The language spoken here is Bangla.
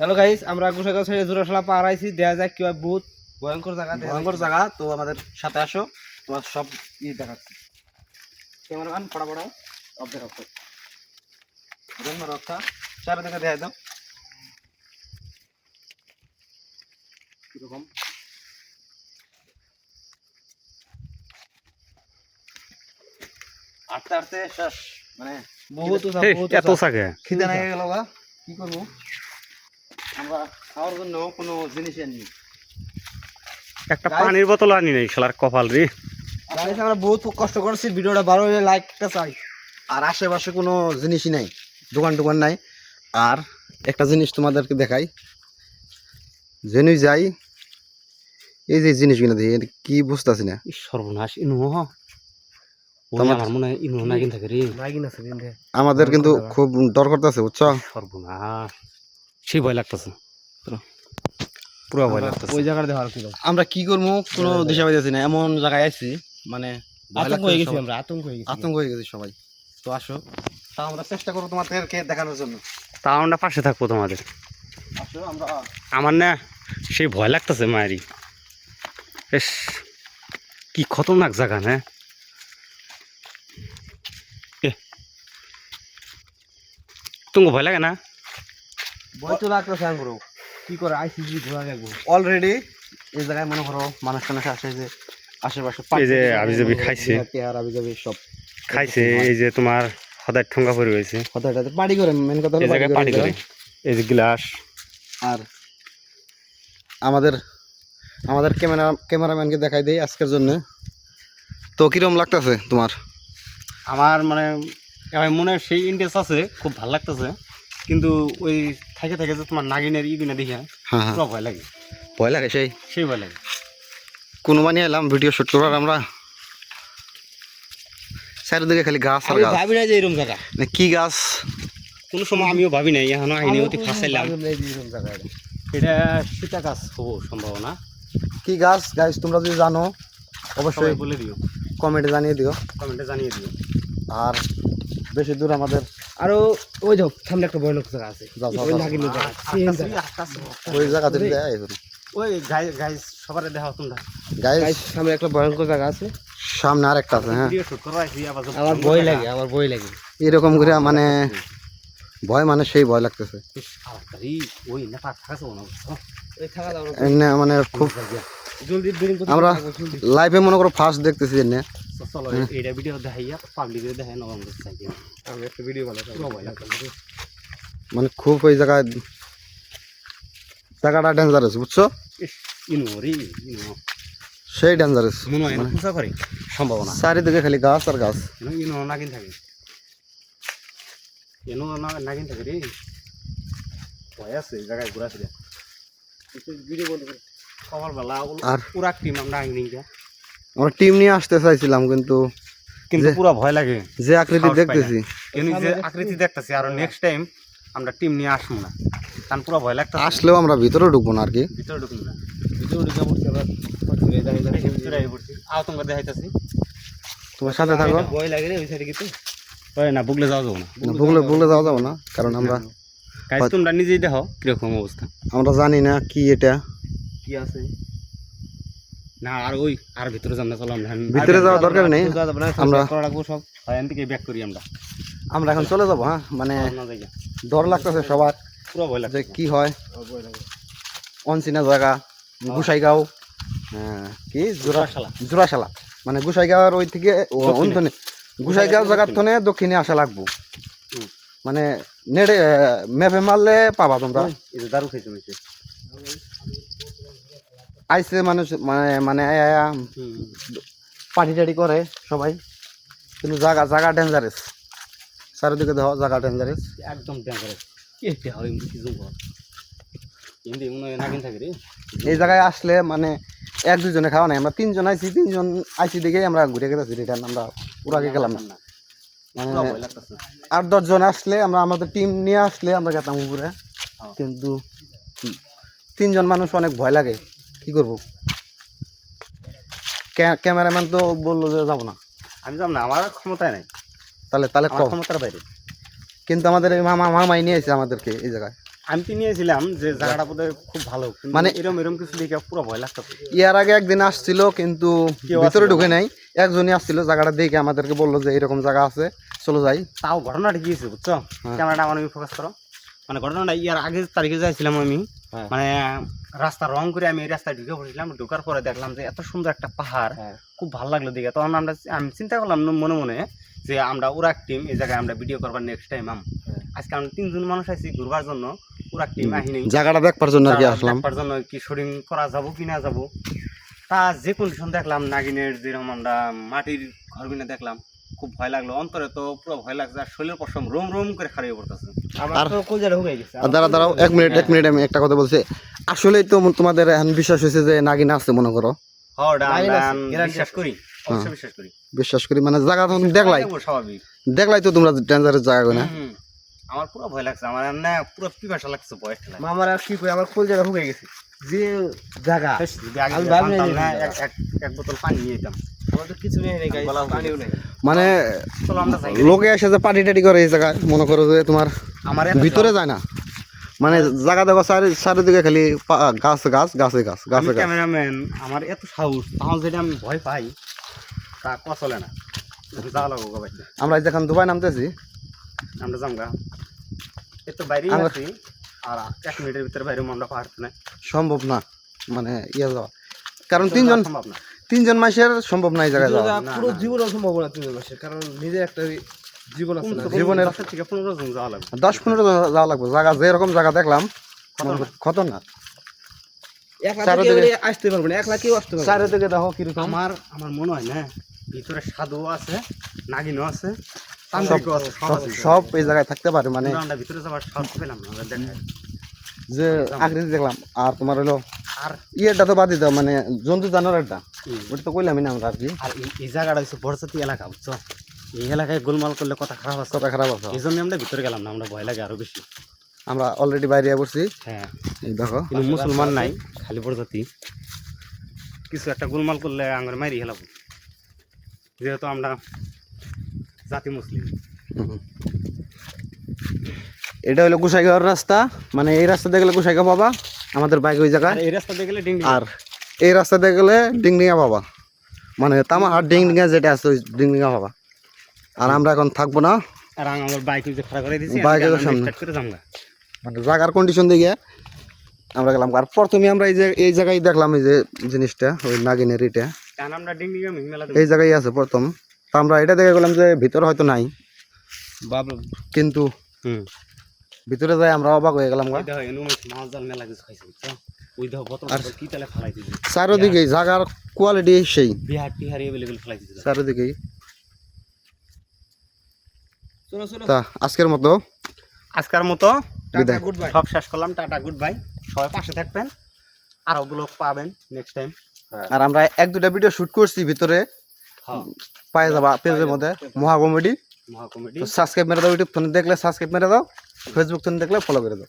হ্যালো গাইস আমরা গোসাগাঁও ছেড়ে জোড়াশালা পার আইছি দেখা যাক কি বহুত ভয়ঙ্কর জায়গা দেখা ভয়ঙ্কর জায়গা তো আমাদের সাথে আসো তোমার সব ই দেখাচ্ছি। ক্যামেরাম্যান পড়া পড়াও সব দেখাচ্ছি। জন্ম রক্ষা চারিদিকে দেখাই দাও। কীরকম? আটতে আটতে শেষ মানে বহুত এত। সাকে খিদে লেগে গেল গা কি করব? আমরা খাওয়ার জন্য কোনো জিনিস আনি একটা পানির বোতল আনি নাই শালার কপাল রে। আমরা বহুত কষ্ট করছি ভিডিওটা ভালো হলে লাইকটা চাই। আর আশেপাশে কোনো জিনিসই নাই দোকান টোকান নাই। আর একটা জিনিস তোমাদেরকে দেখাই। জেনুই যাই এই যে জিনিসগুলো দেখি কি বুঝতেছি না? সর্বনাশ ইনু আছে আমাদের কিন্তু খুব দরকার আছে বুঝছ? সর্বনাশ। সেই ভয় লাগতেছে। পুরো। ভয় লাগতেছে। ওই জায়গাটা দেখার কি আমরা কি করব? কোনো দিশা পাইতেছি না। এমন জায়গায় আছি মানে আতঙ্ক হয়ে গেছি আমরা আতঙ্ক হয়ে গেছি। আতঙ্ক হয়ে গেছি সবাই। তো আসো। তা আমরা চেষ্টা করব তোমাদেরকে দেখানোর জন্য। তা আমরা পাশে থাকব তোমাদের। আসো আমরা আমার না সেই ভয় লাগতেছে মায়েরই। বেশ কি খতরনাক জায়গা না? এ। তুমি ভয় লাগে না? ভয় তো লাগতেছে আঙ্গুরো কি করে আইসিসি ঘোরা দেখব অলরেডি এই জায়গায় মনে করো মানুষ টানুষ আসে যে আশেপাশে এই যে হাবিজাবি খাইছে। পেয়ার হাবিজাবি সব খাইছে এই যে তোমার সদায় ঠোঙ্গা পড়ে রয়েছে। কথাটাতে পার্টি করে মেন কথা এই হলো জায়গায় পানি করে এই যে গ্লাস। আর আমাদের আমাদের ক্যামেরা ক্যামেরাম্যানকে দেখাই দেই আজকের জন্য। তো কিরম লাগতেছে তোমার? আমার মানে মনে সেই ইন্টারেস্ট আছে খুব ভালো লাগতেছে। কিন্তু ওই থাকে থাকে যে তোমার নাগিনের ইগুনা দেখে হ্যাঁ হ্যাঁ পুরো ভয় লাগে। ভয় লাগে সেই? সেই ভয় লাগে। কোনো বানিয়ে এলাম ভিডিও শুট করার আমরা চারিদিকে খালি গাছ আর গাছ। ভাবি না যে এরকম জায়গা মানে কি গাছ? কোনো সময় আমিও ভাবি নাই এখনও আইনি অতি ফাঁসাইলাম এটা। সীতা গাছ হব সম্ভাবনা কি গাছ? গাছ তোমরা যদি জানো অবশ্যই বলে দিও। কমেন্টে জানিয়ে দিও। কমেন্টে জানিয়ে দিও। আর বেশি দূর আমাদের। আরও ওই যাও সামনে একটা ভয়ানক জায়গা আছে। যাও, যাও, ওই যাও। জায়গা। same জায়গা। ওই জায়গাতে ওই গাই গাই সবার দেখা তোমরা। Guys, সামনে একটা ভয়ঙ্কর জায়গা আছে। সামনে আর একটা আছে হ্যাঁ। আমার ভয় লাগে আমার ভয় লাগে। এরকম করে মানে ভয় মানে সেই ভয় লাগতেছে। ওই না পাক থাকাছে না ওই থাকা দাও না। মানে খুব আমরা লাইভে মনে করো ফার্স্ট দেখতেছি এনে। চলো এইটা ভিডিও দেখাইয়া পাবলিকের দেখাই চাই আমি একটা ভিডিও লাগতেছে মানে খুব ওই জায়গায় জায়গাটা ডেঞ্জারাস বুঝছ? সেই ডেঞ্জারাস মনে হয় না সম্ভাবনা। চারিদিকে খালি গাছ আর গাছ। নাগিন থাকে। ইনু না- নাগিন থাকে রে। ভয় আছে জায়গায় ঘোরা ফিরে ভিডিও বন্ধ করে খবর বেলা আর পুরা টিম আমরা আইনি আমরা টিম নিয়ে আসতে চাইছিলাম কিন্তু কিন্তু যে- পুরা ভয় লাগে। যে আকৃতি। দেখতেছি। এমনি যে আকৃতি দেখতেছি আর নেক্সট টাইম আমরা টিম নিয়ে আসব না। কারণ পুরো ভয় লাগতেছে। আসলেও আমরা ভিতরে ঢুকবো না আর কি। ভিতরে ঢুকুন না। ঢুকে পড়ছি ভিতরে পড়ছি। আতঙ্ক দেখাইতেছি। তোমার সাথে থাকো। ভয় লাগে রে ওই সাইডে কিন্তু না বুগলে যাওয়া যাব না। যাওয়া যাব না কারণ আমরা তোমরা নিজেই দেখো কীরকম অবস্থা। আমরা জানি না কি এটা। কি আছে? না আর ওই আর ভিতরে যাব না চলো আমরা। ভিতরে যাওয়া দরকার নেই আমরা- আমরা করা রাখব সব হয় এখান থেকে ব্যাক করি আমরা। আমরা এখন চলে যাব হ্যাঁ? মানে ডর লাগতেছে সবার পুরো ভয় লাগছে কি হয়। আমার ভয় লাগে অনচিনা জায়গা গুসাইগাঁও হ্যাঁ কি? জোড়া শালা। জোড়াশালা। মানে গুসাইগাঁওর ওই থেকে। অন্তনে গুসাইগাঁও জায়গার থনে দক্ষিণে আসা লাগবো। হুম। মানে নেড়ে ম্যাপে মারলে পাবা তোমরা। দারু খাইতে হয়েছে আইসে মানুষ মানে মানে পার্টি টাটি করে সবাই। কিন্তু জায়গা জায়গা ডেঞ্জারাস চারিদিকে দেখো জায়গা ডেঞ্জারাস একদম ডেঞ্জারাস এই জায়গায় আসলে মানে এক দুজনে খাওয়া নাই। আমরা তিনজন আইছি তিনজন আইসি দিকে আমরা ঘুরে গেছি রিটার্ন আমরা পুরাকে গেলাম না। মানে আট দশজন আসলে আমরা আমাদের টিম নিয়ে আসলে আমরা গেতাম উপরে। হ্যাঁ। কিন্তু তিনজন মানুষ অনেক ভয় লাগে। কি করব? ক্যামেরাম্যান তো বলল যে যাব না। আমি যাব না আমার ক্ষমতায় নাই। তাহলে তাহলে ক্ষমতার বাইরে। কিন্তু আমাদের মামাই নিয়ে এসেছে আমাদেরকে এই জায়গায়। আমি তো নিয়েছিলাম যে জায়গাটা বোধহয় খুব ভালো মানে- এরম এরম কিছু দেখে পুরো ভয় লাগতেছে। ইয়ার আগে একদিন আসছিল কিন্তু ভিতরে ঢুকে নাই। একজনই আসছিল জায়গাটা দেখে আমাদেরকে বলল যে এরকম জায়গা আছে চলো যাই। তাও ঘটনাটা গিয়েছে বুঝছ? হ্যাঁ। ক্যামেরাটা আমার ফোকাস করো। মানে ঘটনাটা ইয়ার আগের তারিখে যাইছিলাম আমি। মানে রাস্তা রং করে আমি এই রাস্তায় ঢুকে পড়েছিলাম। ঢোকার পরে দেখলাম যে এত সুন্দর একটা পাহাড়। হ্যাঁ। খুব ভালো লাগল দেখে। তখন আমরা আমি চিন্তা করলাম মনে মনে যে আমরা উরাক টিম এই জায়গায় আমরা ভিডিও করবার নেক্সট টাইম আম। হ্যাঁ। আজকে আমরা তিনজন মানুষ আছি ঘুরবার জন্য। উরাক টিম আহিনি। জায়গাটা দেখবার জন্য আর কি আসলাম। দেখবার জন্য কি শুটিং করা যাব কি না যাব। তা যে কন্ডিশন দেখলাম নাগিনের যেরকম আমরা মাটির ঘরগুলো দেখলাম খুব ভয় লাগল। অন্তরে তো পুরো ভয় লাগছে আর শরীরের পশম রোম রোম করে খারিয়ে পড়তেছে। আমার আর- তো কলজাটা হুকে গেছে আর দাঁড়া দাঁড়াও এক মিনিট এক মিনিট আমি একটা কথা বলছি। আসলেই তো তোমাদের এখন বিশ্বাস হয়েছে যে নাগিন আছে মনে করো? হ্যাঁ বিশ্বাস করি বিশ্বাস করি। বিশ্বাস করি মানে জায়গা তখন দেখলাই। স্বাভাবিক। দেখলাই তো তোমরা ডেঞ্জারের জায়গা না। আমার পুরো ভয় লাগছে আমার না পুরো পিপাসা লাগছে ভয় ঠেলা আমার আর কি করে আমার কলজাটা হুকে গেছে। যে জায়গা আমি যদি ভাবি না, এক- এক- এক বোতল পানি নিয়ে যেতাম। আমার তো কিছু নেই গাইস পানিও নেই। মানে লোকে এসে যে পার্টি টাটি করে এই জায়গায় মনে করো যে তোমার আমার ভিতরে যায় না। মানে জায়গা দেখো চারি চারিদিকে খালি গাছ গাছ গাছে গাছ গাছে ক্যামেরাম্যান আমার এত সাহস তাও যেটা আমি ভয় পাই তা কচলে না। আমরা এই যখন দুবাই নামতেছি আমরা যামগা এত আমরা- আছি আর এক মিনিটের ভিতরে বাইরে আমরা পাহাড় না সম্ভব না মানে ইয়ে যাওয়া। কারণ তিনজন সম্ভব না। তিনজন মাসের সম্ভব না এই জায়গায় যাওয়া। পুরো জীবন সম্ভব না তিন মাসে কারণ নিজের একটা জীবন আছে জীবনের জীবনের- দশের থেকে পনেরো জন যাওয়া লাগবে। দশ পনেরো জন যাওয়া লাগবে। জায়গা যেরকম জায়গা দেখলাম থেকে দিকে- আসতে পারবে না একলা কেউ আসতে পারবে না। চারিদিকে দেখো কীরকম। আমার আমার মনে হয় না ভিতরে সাধুও আছে নাগিনও আছে সব সব সব-। সব এই জায়গায় থাকতে পারে মানে ভিতরে যাবার সাহস পেলাম না যে আকৃতি দেখলাম আর তোমার হলো আর ইয়েটা তো বাদই দাও মানে জন্তু জানোয়ারটা। ওটা তো কইলামই না আমরা আর কি আর এই- জায়গাটা হচ্ছে বড়সাতি এলাকা বুঝছ? এই এলাকায় গোলমাল করলে কথা খারাপ আছে। কথা খারাপ আছে। এই জন্য আমরা ভিতরে গেলাম না আমরা ভয় লাগে আরও বেশি। আমরা অলরেডি বাইরে পড়ছি হ্যাঁ। এই দেখো। কিন্তু মুসলমান নাই খালি বড়জাতি কিছু একটা গোলমাল করলে আঙুর মারি হেলাব। যেহেতু আমরা জাতি মুসলিম। এটা হলো গোসাইগাঁওয়ের রাস্তা। মানে এই রাস্তা দিয়ে গেলে পাবা আমাদের বাইক ওই জায়গায়। এই রাস্তা দিয়ে গেলে ডিঙ্গি আর এই রাস্তা দিয়ে গেলে ডিংডিঙা পাবা। মানে তামা আর ডিংডিঙা যেটা আছে ওই ডিংডিঙা পাবা। আর আমরা এখন থাকব না। আর আমার বাইক খাড়া করে দিয়েছি বাইকের সামনে। স্টার্ট করে যামগা। মানে জায়গার কন্ডিশন দিকে আমরা গেলাম। আর প্রথমে আমরা এই যে এই জায়গায় দেখলাম এই যে জিনিসটা ওই নাগিনের এটা এই জায়গায় আছে প্রথম। তো আমরা এটা দেখে গেলাম যে ভিতরে হয়তো নাই। কিন্তু হুম। ভিতরে যাই আমরা অবাক হয়ে গেলাম চারিদিকে জায়গার কোয়ালিটি সেই। তা আজকের মতো। আজকের মতো টাটা গুড বাই সব শেষ করলাম টাটা গুড বাই সবাই পাশে থাকবেন আর ওগুলো পাবেন নেক্সট টাইম আর আমরা এক দুটা ভিডিও শুট করছি ভিতরে। হ্যাঁ। পায়ে যাবা পেজের মধ্যে। মহা কমেডি মহা কমেডি সাবস্ক্রাইব মেরে দাও ইউটিউব থেকে দেখলে সাবস্ক্রাইব মেরে দাও ফেসবুক থেকে দেখলে ফলো করে দাও।